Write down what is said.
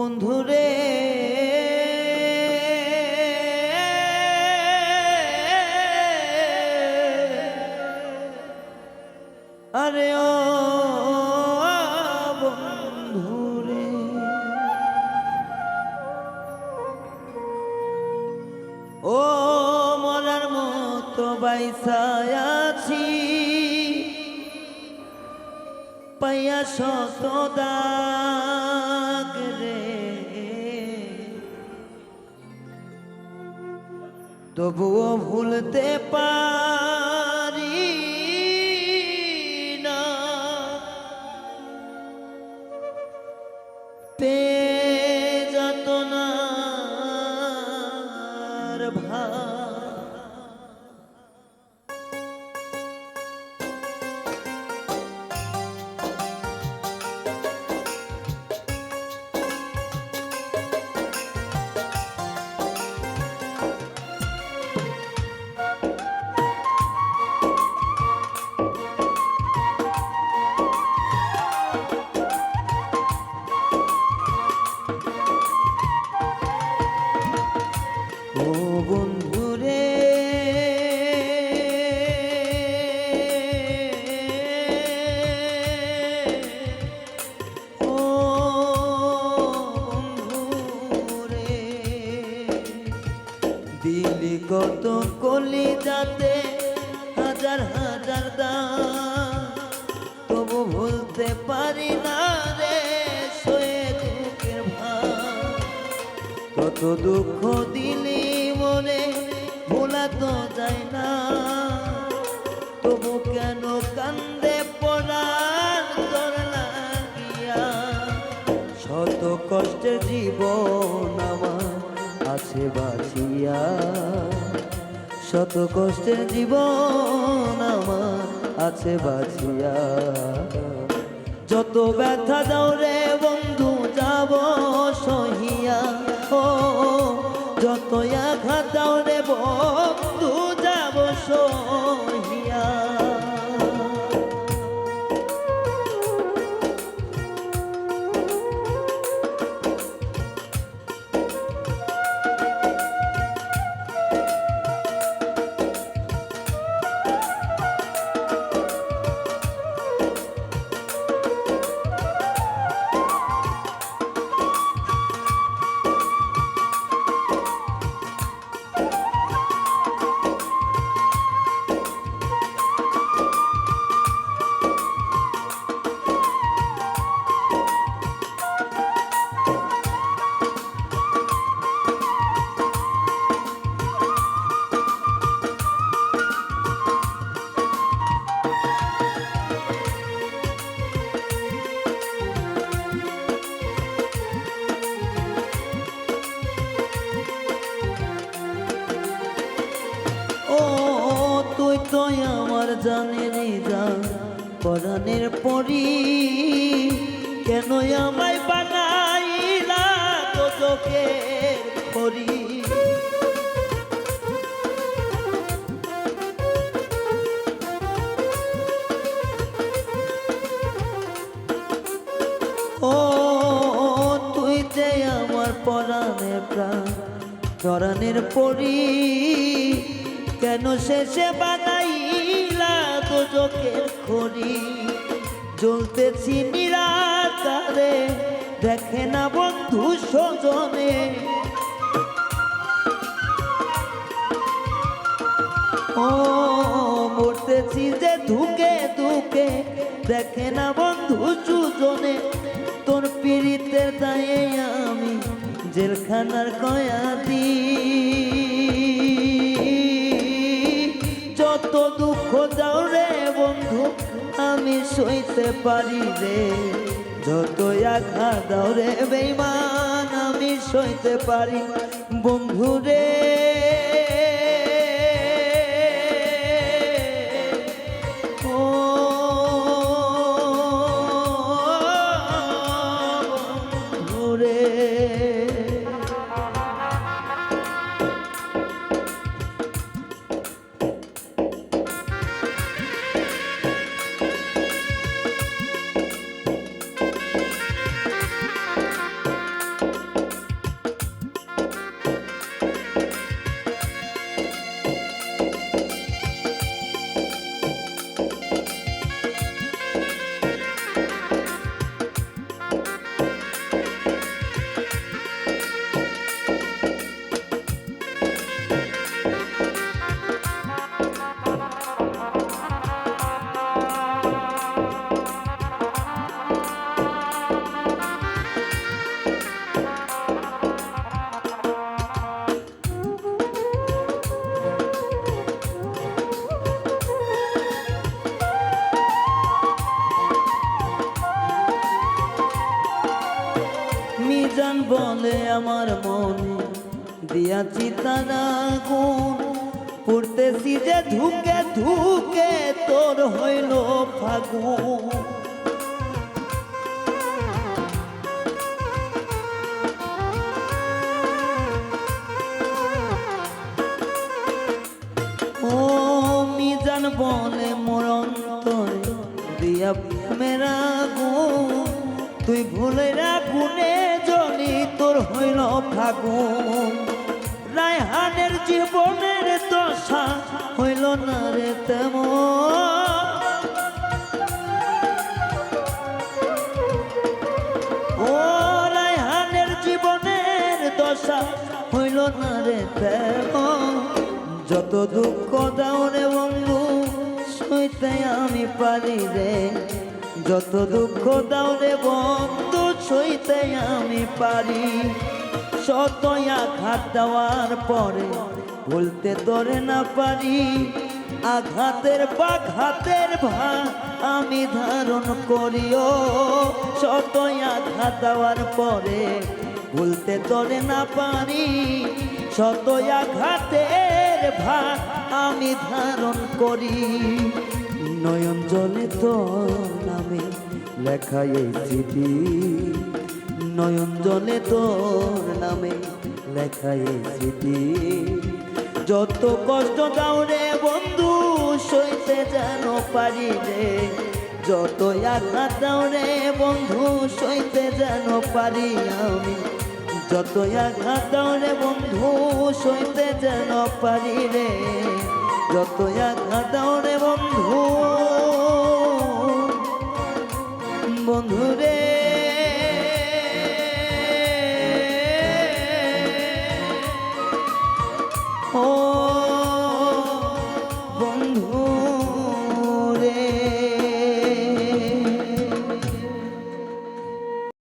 বন্ধুরে আরে ও বন্ধুরে ও মরার মতো বাইসায় পাইয়া শত তবুও ভুলতে পারি না। পে যত না বন্ধুরে ও বন্ধুরে দিলি কত কলি যাতে হাজার হাজার দাম। তবু ভুলতে পারি না রে সয়ে দুঃখের ভাব। কত দুঃখ দিলি যায় না। তবু কেন কান্দে পড়ার লাগিয়া? শত কষ্টের জীবন আমার আছে বাঁচিয়া। শত কষ্টের জীবন আমার আছে বাঁচিয়া। যত ব্যথা দাও রে বন্ধু, যাব সহিয়া। ও, যত আঘাত দাও রে বন্ধু তুই তো আমার জানের জান পরাণের পরি। কেন আমায় বানাইলা তো চোখের পরি? ও, তুই যে আমার পরাণের প্রাণ পরাণের পরি। কেন শেষে বানাইলা তো চোখের খড়ি জ্বলতেছি নিরাকারে, দেখে না বন্ধু স্বজনে। ও, মরতেছি যে ধুকে ধুকে, দেখে না বন্ধু সুজনে। তোর পীড়িতের দায়ে আমি জেলখানার কয়াদি সইতে পারি রে। যত আঘাত দাও রে বেইমান আমি সইতে পারি। বন্ধু রে বলে আমার মনে দিয়াছি তারা গুণ। পড়তেছি যে ধুকে ধুকে তোর হইল ফাগুন। বলে মোর অন্তরে দিয়া মেরা গুণ। তুই ভুলে গুনে জনি তোর হইল ফাগুন। রায়হানের জীবনের দশা হইল না রে তেমন। ও রায়হানের জীবনের দশা হইল না রে তেমন। যত দুঃখ দাও রে বন্ধু, সইতে আমি পারি রে। যত দুঃখ দাও রে বন্ধু, সইতে আমি পারি। শত আঘাত দেওয়ার পরে বলতে তোরে না পারি। আঘাতের বাঘাতের ভা আমি ধারণ করিও। শত আঘাত দেওয়ার পরে বলতে তোরে না পারি। শত আঘাতের ভাগ আমি ধারণ করি। নয়ন জলে তোর নামে লেখা এই চিঠি। নয়ন জলে তোর নামে লেখা এই স্মৃতি যত কষ্ট দাও রে বন্ধু, সইতে যেন পারি রে। যত আঘাত দাও রে বন্ধু, সইতে যেন পারি আমি। যত আঘাত দাও রে বন্ধু, সইতে যেন পারি রে। যত আঘাত দাও রে বন্ধু বন্ধু রে